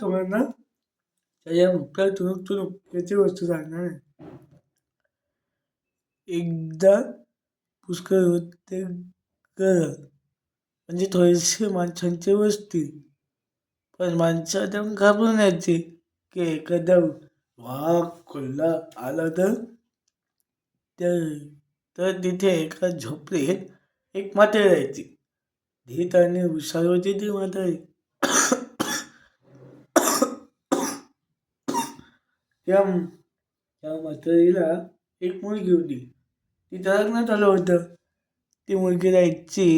तुम्हाला त्याच्या भुक्या तुणूक तुणूक याची वस्तू सांगणार आहे एकदा पुष्कळ होते घर म्हणजे थोडेसे माणसांची वस्ती पण माणसं एकदम घाबरून यायची की एखादा वाघ कोल्हा आला तर तर तर तिथे एका झोपडीत एक म्हातारी राहायची धीट आणि हुशार होती ती म्हातारी त्या त्या म्हातारीला एक मुलगी होती. ती तळकण्यात आलं होतं. ती मुलगी राहायची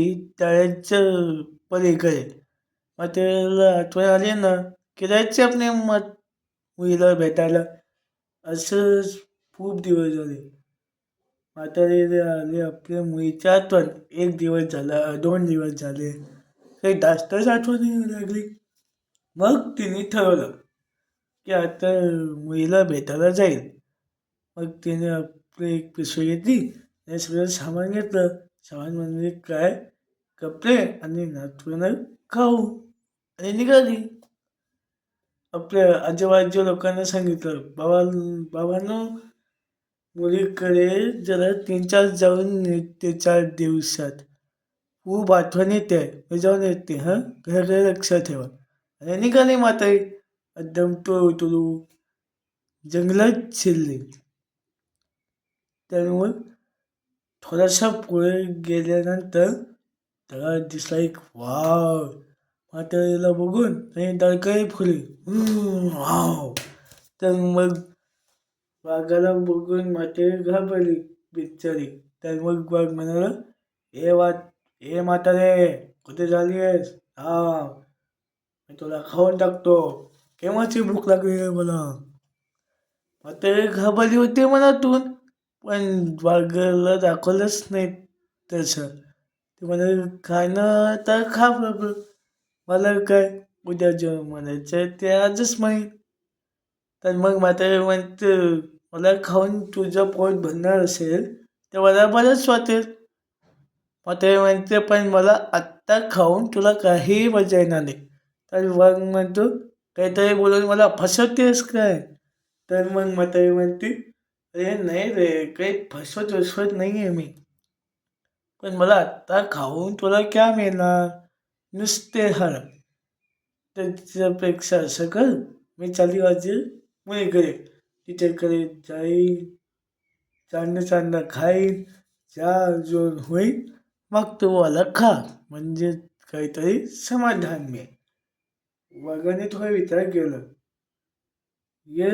तळ्याच्या पलीकडे. म्हातारीला आठवण आली ना की राहायची आपल्या मत मुलीला भेटायला. असं खूप दिवस झाले. म्हातारीला आले आपल्या मुलीच्या आठवण एक दिवस झाला दोन दिवस झाले. काही जास्तच आठवण येऊ लागली. मग तिने ठरवलं. की आता मुलीला भेटायला जाईल. मग तिने आपली एक पिशवी घेतली. आणि सगळं सामान घेतलं. सामान म्हणजे काय? कपडे आणि नातवनं खाऊ. आणि निघाली. आपल्या आजूबाजू लोकांना सांगितलं बाबा बाबांनो मुलीकडे जरा तीन चार जाऊन येते चार दिवसात. खूप आठवण येते. मी जाऊन येते हां? घराकडे लक्ष ठेवा. आणि निघाली माताई. एकदम उतरू. जंगलात शिरले. त्यामुळे थोडासा पुढे गेल्यानंतर त्याला दिसला एक वाव म्हातारीला बघून आणि डळकाळी फुली वाव. तर मग वाघाला बघून म्हातारी घाबरली बिचारी. तर मग वाघ म्हणाला ए वा ए म्हातारे कुठे झाली आहेस हा मी तुला खाऊन टाकतो. केव्हाची भूक लागली आहे मला? म्हातारी घाबरली होती मनातून पण वाघाला दाखवलंच नाही तसं ते मला खाणं तर खा लागलं. मला काय उद्या जेवण म्हणायचं ते आजच माहीत. तर मग म्हातारी म्हणते मला खाऊन तुझं पोट भरणार असेल तर मला बरंच वाटेल. म्हातारी म्हणते पण मला आत्ता खाऊन तुला काहीही मजा येणार नाही. तर मग म्हणतो काहीतरी बोलून मला फसवतेस काय? तर मग म्हातारी म्हणते अरे नाही रे काही फसवत फसवत नाही आहे मी. पण मला आत्ता खाऊन तुला क्या मिळणार? नुसते हर त्याच्यापेक्षा असं कर मी चाली वाजेल मुलीकडे. तिच्याकडे जाईन चांगलं चांगलं खाईन चार जोर होईल मग तो मला खा. म्हणजे काहीतरी समाधान मिळेल. वाघाने थोडा विचार केला. ये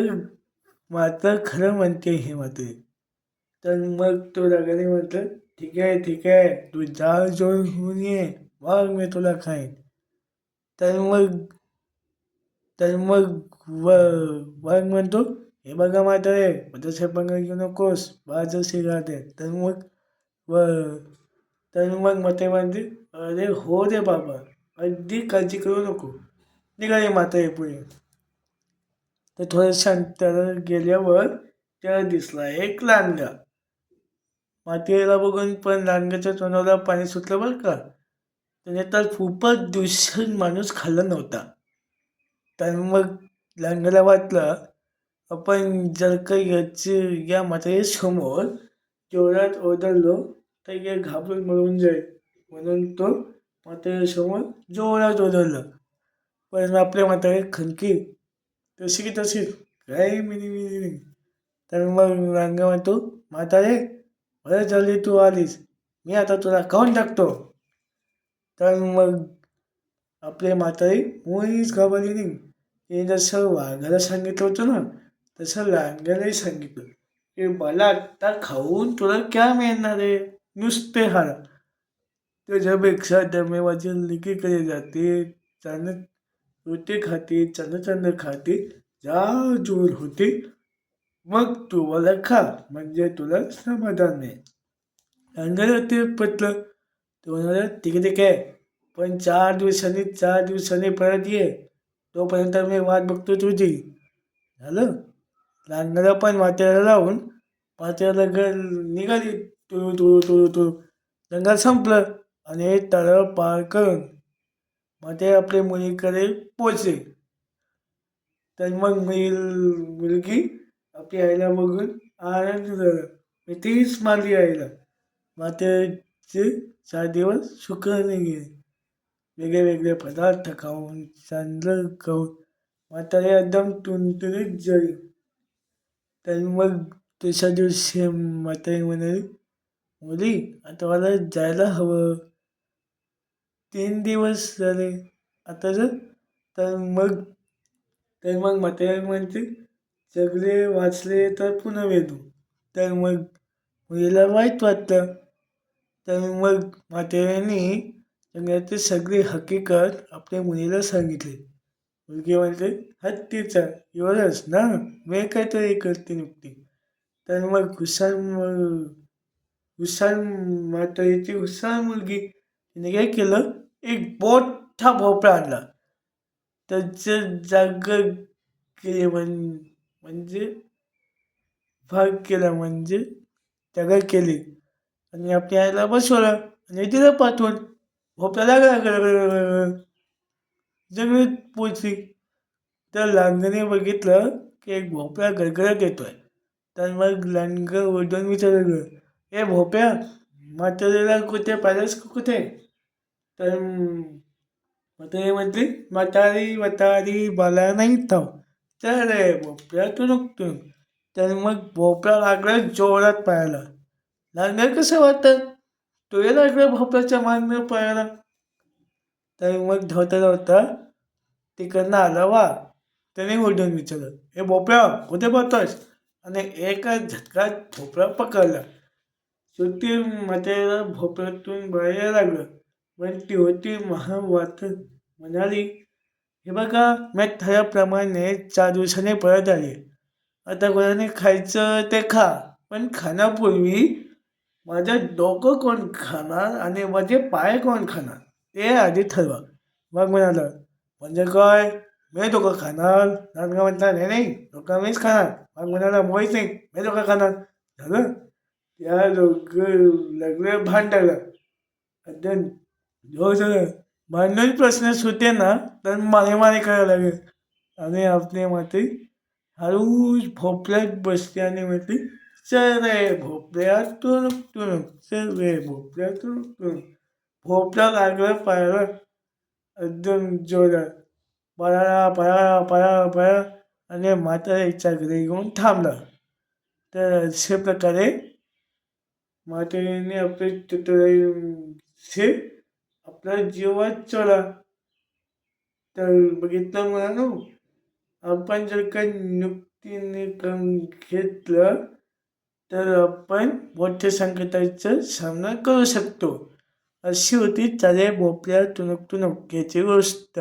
मात्र खरं म्हणते हे मात्र तर मग तो रागाने म्हणतो ठीक आहे ठीक आहे. तू जाळ जोर होऊन ये. मग मी तुला खाईन. तर मग तर मग व वाघ म्हणतो हे बघा म्हातारे माझ्या पंगा घेऊ नकोस. बाजूशी शिराते तर मग व तर मग मते म्हणते अरे हो रे बाबा. अगदी काळजी करू नको. निघाली माता हे पुढे. तर थोडं शांत गेल्यावर त्याला दिसला एक लांडगा. मातेला बघून पण लांडग्याच्या तोंडाला पाणी सुटलं बरं का? त्याने तर खूपच दिवसात माणूस खाल्ला नव्हता. तर मग लांडग्याला वाटलं आपण जर काही याची या म्हातारी समोर जोरात ओरडलो तर हे घाबरून मरून जाईल. म्हणून तो म्हातारीसमोर जोरात ओरडला. पण आपल्या म्हातारे खनकी तशी की तशीच काही मिनी मिनी तर मग रांगा म्हणतो म्हातारे बरं झाली तू आलीस. मी आता तुला खाऊन टाकतो. तर मग आपले म्हातारी मुळीच घाबरली नाही. ते जसं वाघाला सांगितलं होतं ना तसं लांग्यालाही सांगितलं. की मला आत्ता खाऊन तुला क्या मिळणार आहे? नुसते हार. त्याच्यापेक्षा दमेवाची लिकीकडे जाते. त्यानं रोटी खाती चंद्रचंद्र खाती जा जोर होती. मग तू मला खा म्हणजे तुला समाधान नाही अंगाला ते पटलं तो म्हणाला तिकडे काय ठीक आहे. पण चार दिवसांनी चार दिवसांनी परत ये. तोपर्यंत मी वाट बघतो तुझी. झालं. लहानला पण वाट्याला लावून पात्याला घर निघाली. तुळू तुळू तुळू तुळू जंगल संपलं आणि तळ पार करून मग ते आपल्या मुलीकडे पोचले तर मग मुल मुलगी आपल्या आईला बघून आनंद झाला. मी तीच मारली आईला. मातेचे चार दिवस शुक्राने गेले. वेगळे वेगळे पदार्थ खाऊन चांदलं खाऊन म्हातारी एकदम टुणटुणीत जळी. तर मग दुसऱ्या दिवशी म्हातारी म्हणाली मुली आता मला जायला हवं. तीन दिवस झाले. आता जर तर मग तर मग मटेरियल म्हणते सगळे वाचले तर पुन्हा भेटू तर मग मुलीला वाईट वाटतं. तर मग म्हाताऱ्याने जगाची सगळी हकीकत आपल्या मुलीला सांगितली. मुलगी म्हणते हत्तीचा एवढंच ना? मी काहीतरी करते नुकती. तर मग हुशार मग हुशार म्हातारीची हुशार मुलगी तिने काय केलं? एक मोठा भोपळा आणला. त्याचं जाग केली म्हण म्हणजे भाग केला म्हणजे जागा केली. आणि आपल्या आईला बसवलं. आणि तिला पाठवून भोपळा लागला जमिनीत पोचली तर लांगने बघितलं की एक भोपळा गरगरत येतोय. तर मग लांग ओढून विचारलं ए भोपळ्या म्हातारीला कुठे पाहिलंस कुठे? तर ते म्हणते म्हातारी म्हातारी मला नाही थांब चल रे भोपळा तू तर मग भोपळा लागला जोरात पायाला. लागणार कसं वाटतं? तुला लागलं भोपळ्याच्या मागणं पायाला. तर मग धावता धावता तिकडनं आला वा. त्याने ओढून विचारलं हे भोपळा कुठे बघतोस आणि एका झटकात भोपळा पकडला. शेवटी म्हाताऱ्याला भोपळ्यातून बाहेर लागलं पण ती होती महावात म्हणाली हे बघा मी ठरल्याप्रमाणे चार दिवसाने परत आले. आता कोणाने खायचं ते खा पण खाण्यापूर्वी माझं डोकं कोण खाणार आणि माझे पाय कोण खाणार ते आधी ठरवा. मग म्हणाला म्हणजे काय? मी डोकं खाणार? नानगा म्हणता नाही नाही डोकं मीच खाणार. मग म्हणाला मोहीच नाही मी डोकं खाणार. झालं. त्या लोक लग्न भांडायला. अध्ययन हो सगळं प्रश्न सुटे ना तर मारे मारे करायला लागेल. आणि आपले माते हळूच भोपळ्यात बसते आणि म्हटली चल रे भोपळ्यात तुरुक तुरुक चल रे भोपळ्यात तुरुक तुरुक भोपळा लागलं पायाला एकदम जोरात पळाला पळाला पळाला पळा आणि म्हाताऱ्याच्या घरी येऊन थांबला. तर अशा प्रकारे म्हातारीने आपले तुतळे आपला जीव वाचवला तर बघितलं मुलांनो आपण जर का नुकतीने काम घेतलं तर आपण मोठ्या संकटाचा सामना करू शकतो. अशी होती चाले भोपळ्या तुणक तुणक याची गोष्ट.